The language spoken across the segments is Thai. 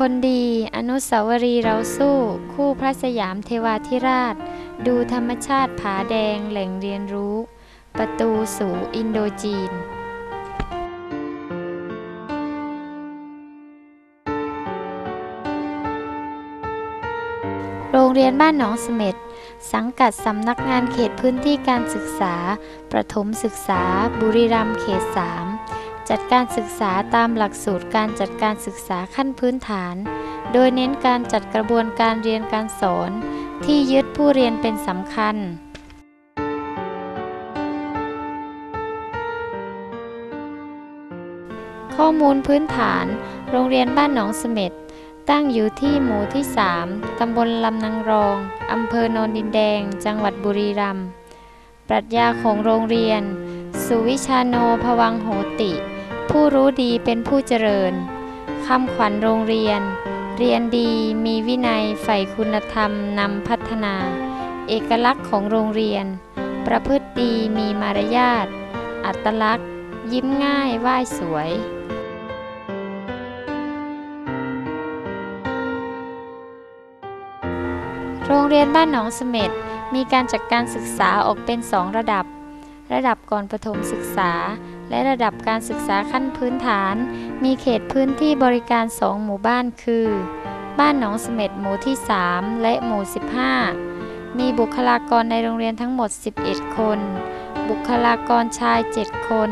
คนดี อนุสาวรีย์เราสู้ คู่พระสยามเทวาธิราช ดูธรรมชาติผาแดงแหล่งเรียนรู้ ประตูสู่อินโดจีนโรงเรียนบ้านหนองเสม็ด สังกัดสำนักงานเขตพื้นที่การศึกษา ประถมศึกษา บุรีรัมย์เขต 3 จัดการศึกษาตามหลักสูตรการจัดการศึกษาขั้นพื้นฐาน โดยเน้นการจัดกระบวนการเรียนการสอน ที่ยึดผู้เรียนเป็นสำคัญข้อมูลพื้นฐาน โรงเรียนบ้านหนองเสม็ด ตั้งอยู่ที่หมู่ที่ 3 ตำบลลำนางรอง อำเภอโนนดินแดง จังหวัดบุรีรัมย์ ปรัชญาของโรงเรียน สุวิชาโนภวังโหติ ผู้รู้ดีเป็นผู้เจริญคำขวัญโรงเรียน เรียนดีมีวินัยใฝ่คุณธรรมนำพัฒนา เอกลักษณ์ของโรงเรียน ประพฤติดีมีมารยาท อัตลักษณ์ ยิ้มง่ายไหว้สวยโรงเรียนบ้านหนองเสม็ดมีการจัดการศึกษาออกเป็น2ระดับ ระดับก่อนประถมศึกษา และระดับการศึกษาขั้นพื้นฐาน มีเขตพื้นที่บริการ 2 หมู่บ้านคือ บ้านหนองเสม็ดหมู่ที่ 3 และหมู่ 15 มีบุคลากรในโรงเรียนทั้งหมด 11 คน บุคลากรชาย 7 คน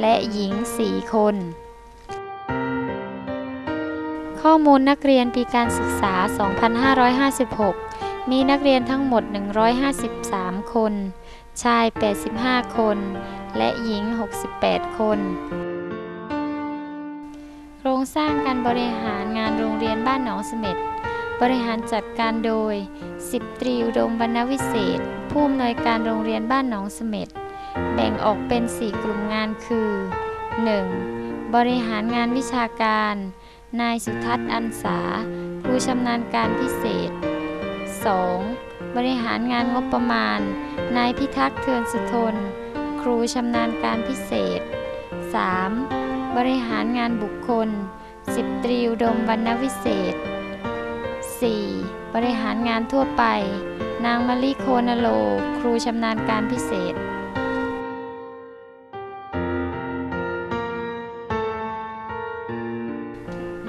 และหญิง 4 คน ข้อมูลนักเรียนปีการศึกษา 2556 มีนักเรียนทั้งหมด 153 คน ชาย 85 คน และหญิง 68 คน โครงสร้างการบริหารงานโรงเรียนบ้านหนองเสม็ดบริหารจัดการโดย10ตรีอุดมบรรณวิเศษ ผู้อำนวยการโรงเรียนบ้านหนองเสม็ดแบ่งออกเป็น 4 กลุ่มงานคือ 1. บริหารงานวิชาการ นายสุทัศน์อันสาครูชำนาญการพิเศษ 2. บริหารงานงบประมาณ นายพิทักษ์เทือนสุทน ครูชำนาญการพิเศษ 3. บริหารงานบุคคล สิบตรีอุดมวรรณวิเศษ 4. บริหารงานทั่วไป นางมะลิโคนโล ครูชำนาญการพิเศษ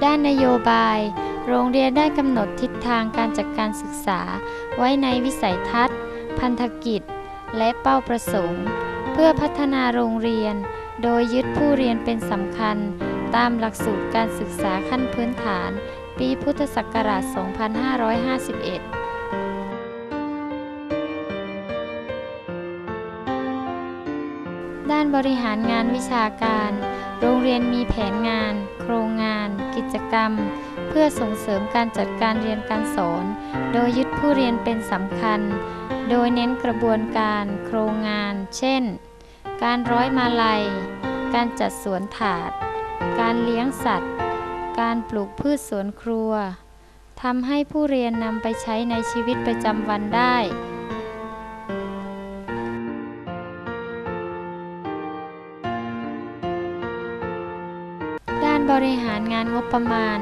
ด้านนโยบาย โรงเรียนได้กำหนดทิศทางการจัดการศึกษา ไว้ในวิสัยทัศน์ พันธกิจ และเป้าประสงค์ เพื่อพัฒนาโรงเรียน โดยยึดผู้เรียนเป็นสำคัญ ตามหลักสูตรการศึกษาขั้นพื้นฐาน ปีพุทธศักราช 2551ด้านบริหารงานวิชาการ โรงเรียนมีแผนงาน โครงงาน กิจกรรม เพื่อส่งเสริมการจัดการเรียนการสอน โดยยึดผู้เรียนเป็นสำคัญ โดยเน้นกระบวนการโครงงาน เช่น การร้อยมาลัย การจัดสวนถาด การเลี้ยงสัตว์ การปลูกพืชสวนครัวทำให้ผู้เรียนนำไปใช้ในชีวิตประจำวันได้ด้านบริหารงานงบประมาณ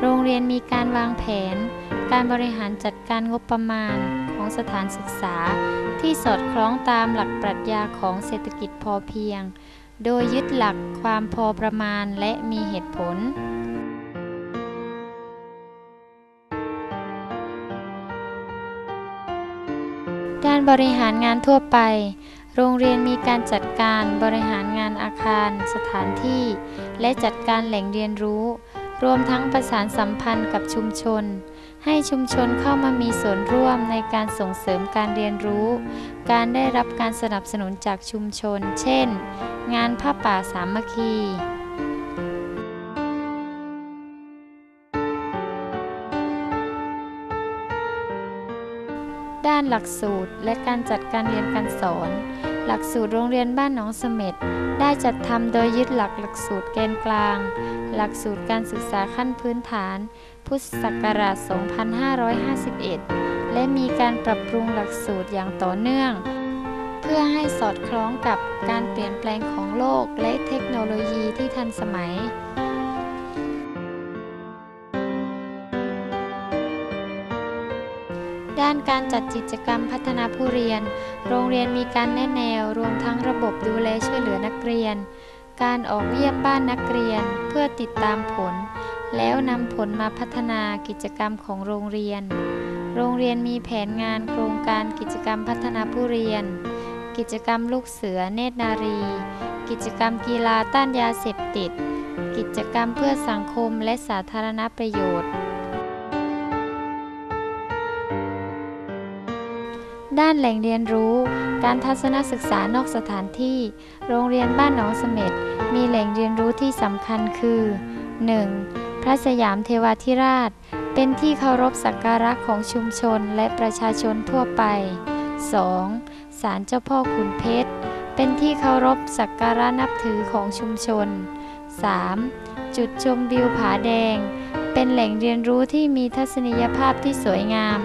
โรงเรียนมีการวางแผน การบริหารจัดการงบประมาณ ของสถานศึกษา ที่สอดคล้องตามหลักปรัชญาของเศรษฐกิจพอเพียง โดยยึดหลักความพอประมาณและมีเหตุผลด้านบริหารงานทั่วไป โรงเรียนมีการจัดการบริหารงานอาคาร สถานที่ และจัดการแหล่งเรียนรู้ รวมทั้งประสานสัมพันธ์กับชุมชน ให้ชุมชนเข้ามามีส่วนร่วมในการส่งเสริมการเรียนรู้ การได้รับการสนับสนุนจากชุมชน เช่น งานผ้าป่าสามัคคีด้านหลักสูตรและการจัดการเรียนการสอน หลักสูตรโรงเรียนบ้านหนองเสม็ดได้จัดทำโดยยึดหลักหลักสูตรแกนกลาง หลักสูตรการศึกษาขั้นพื้นฐาน พุทธศักราช 2551 และมีการปรับปรุงหลักสูตรอย่างต่อเนื่อง เพื่อให้สอดคล้องกับการเปลี่ยนแปลงของโลกและเทคโนโลยีที่ทันสมัย การจัดกิจกรรมพัฒนาผู้เรียน โรงเรียนมีการแนะแนว รวมทั้งระบบดูแลช่วยเหลือนักเรียน การออกเยี่ยมบ้านนักเรียนเพื่อติดตามผล แล้วนำผลมาพัฒนากิจกรรมของโรงเรียน โรงเรียนมีแผนงานโครงการกิจกรรมพัฒนาผู้เรียน กิจกรรมลูกเสือเนตรนารี กิจกรรมกีฬาต้านยาเสพติด กิจกรรมเพื่อสังคมและสาธารณประโยชน์ ด้านแหล่งเรียนรู้ การทัศนศึกษานอกสถานที่ โรงเรียนบ้านหนองเสม็ดมีแหล่งเรียนรู้ที่สำคัญคือ 1. พระสยามเทวาธิราช เป็นที่เคารพสักการะของชุมชนและประชาชนทั่วไป 2. ศาลเจ้าพ่อขุนเพชร เป็นที่เคารพสักการะนับถือของชุมชน 3. จุดชมวิวผาแดง เป็นแหล่งเรียนรู้ที่มีทัศนียภาพที่สวยงาม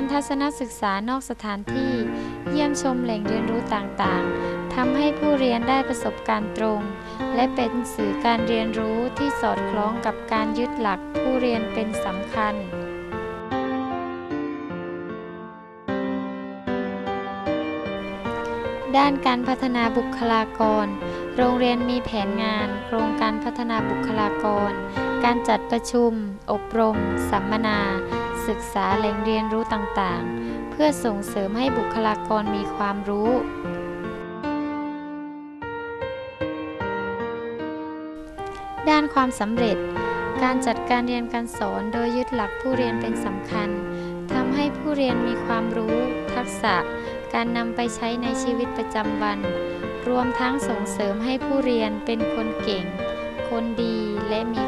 การทัศนศึกษานอกสถานที่ เยี่ยมชมแหล่งเรียนรู้ต่างๆทำให้ผู้เรียนได้ประสบการณ์ตรง และเป็นสื่อการเรียนรู้ที่สอดคล้องกับการยึดหลักผู้เรียนเป็นสำคัญด้านการพัฒนาบุคลากร โรงเรียนมีแผนงาน โครงการพัฒนาบุคลากร การจัดประชุม อบรม สัมมนา ศึกษาแหล่งเรียนรู้ต่างๆ เพื่อส่งเสริมให้บุคลากรมีความรู้ ด้านความสำเร็จ การจัดการเรียนการสอนโดยยึดหลักผู้เรียนเป็นสำคัญทำให้ผู้เรียนมีความรู้ ทักษะ การนำไปใช้ในชีวิตประจำวัน รวมทั้งส่งเสริมให้ผู้เรียนเป็นคนเก่ง คนดีและมี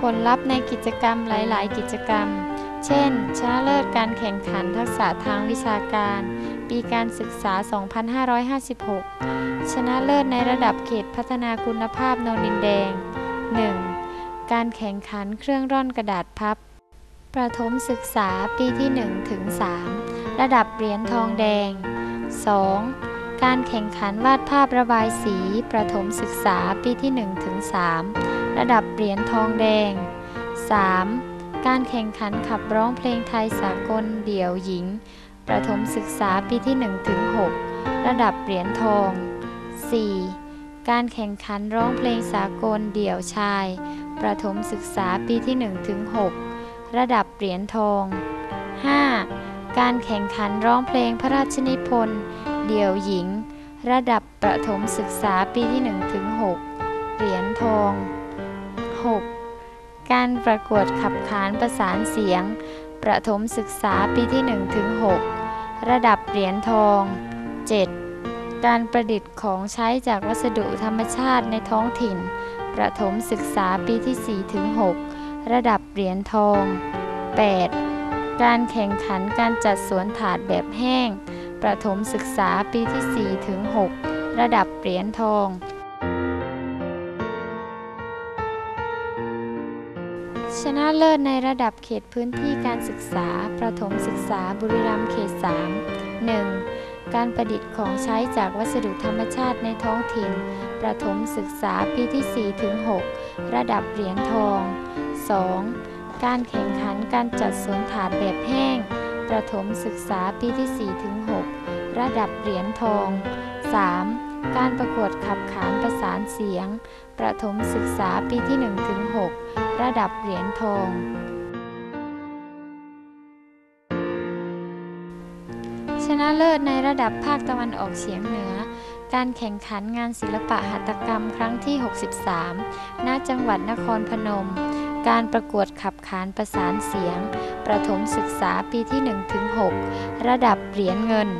ผลลัพธ์ในกิจกรรมหลาย ๆ กิจกรรม เช่น ชนะเลิศการแข่งขันทักษะทางวิชาการ ปีการศึกษา 2556 ชนะเลิศในระดับเขตพัฒนาคุณภาพโนนินแดง 1. การแข่งขันเครื่องร่อนกระดาษพับ ประถมศึกษาปีที่ 1 ถึง 3 ระดับเหรียญทองแดง 2. การแข่งขันวาดภาพระบายสี ประถมศึกษาปีที่1ถึง ระดับเหรียญทองแดง 3. การแข่งขันขับร้องเพลงไทยสากลเดี่ยวหญิง ประถมศึกษาปีที่1ถึง6ระดับเหรียญทอง 4. การแข่งขันร้องเพลงสากลเดี่ยวชาย ประถมศึกษาปีที่1ถึง6ระดับเหรียญทอง 5. การแข่งขันร้องเพลงพระราชนิพนธ์เดี่ยวหญิง ระดับประถมศึกษาปีที่1ถึง6เหรียญทอง 6. การประกวดขับขานประสานเสียง ประถมศึกษาปีที่1ถึง6ระดับเหรียญทอง 7. การประดิษฐ์ของใช้จากวัสดุธรรมชาติในท้องถิ่น ประถมศึกษาปีที่4ถึง6ระดับเหรียญทอง 8. การแข่งขันการจัดสวนถาดแบบแห้ง ประถมศึกษาปีที่4ถึง6ระดับเหรียญทอง ชนะเลิศในระดับเขตพื้นที่การศึกษา ประถมศึกษาบุรีรัมย์เขต 3 1. การประดิษฐ์ของใช้จากวัสดุธรรมชาติในท้องถิ่น ประถมศึกษาปีที่4ถึง6ระดับเหรียญทอง 2. การแข่งขันการจัดสวนถาดแบบแห้ง ประถมศึกษาปีที่4ถึง6ระดับเหรียญทอง 3. การประกวดขับขานประสานเสียง ประถมศึกษาปีที่1ถึง6ระดับเหรียญทอง ชนะเลิศในระดับภาคตะวันออกเฉียงเหนือ การแข่งขันงานศิลปะหัตถกรรมครั้งที่ 63 ณ จังหวัดนครพนม การประกวดขับขานประสานเสียง ประถมศึกษาปีที่1ถึง6ระดับเหรียญเงิน